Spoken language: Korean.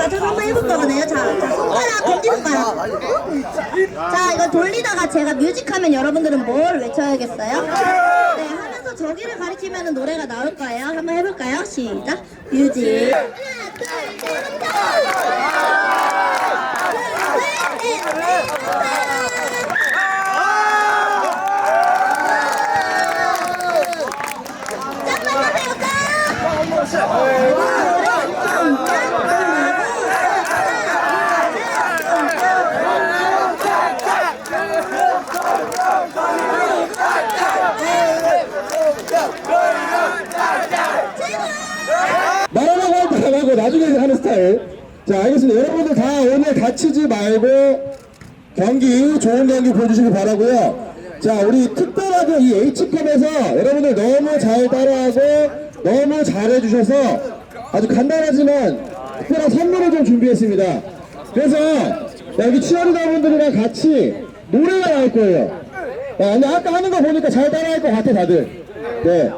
해볼까? 저 한번 해볼까 보네요. 자, 자 손가락 던지는가요? 자, 이거 돌리다가 제가 뮤직하면 여러분들은 뭘 외쳐야겠어요? 네, 하면서 저기를 가리키면 노래가 나올 거예요. 한번 해볼까요? 시작. 뮤직. 하나, 둘, 셋, 넷, 다섯. 잠깐만, 잠깐만. 하고 나중에 하는 스타일. 자, 알겠습니다. 여러분들 다 오늘 다치지 말고 경기, 좋은 경기 보여주시기 바라고요 자, 우리 특별하게 이 H컵에서 여러분들 너무 잘 따라하고 너무 잘해주셔서 아주 간단하지만 특별한 선물을 좀 준비했습니다. 그래서 여기 치어리더분들이랑 같이 노래가 나올 거예요. 아, 근데 아까 하는 거 보니까 잘 따라할 것 같아, 다들. 네.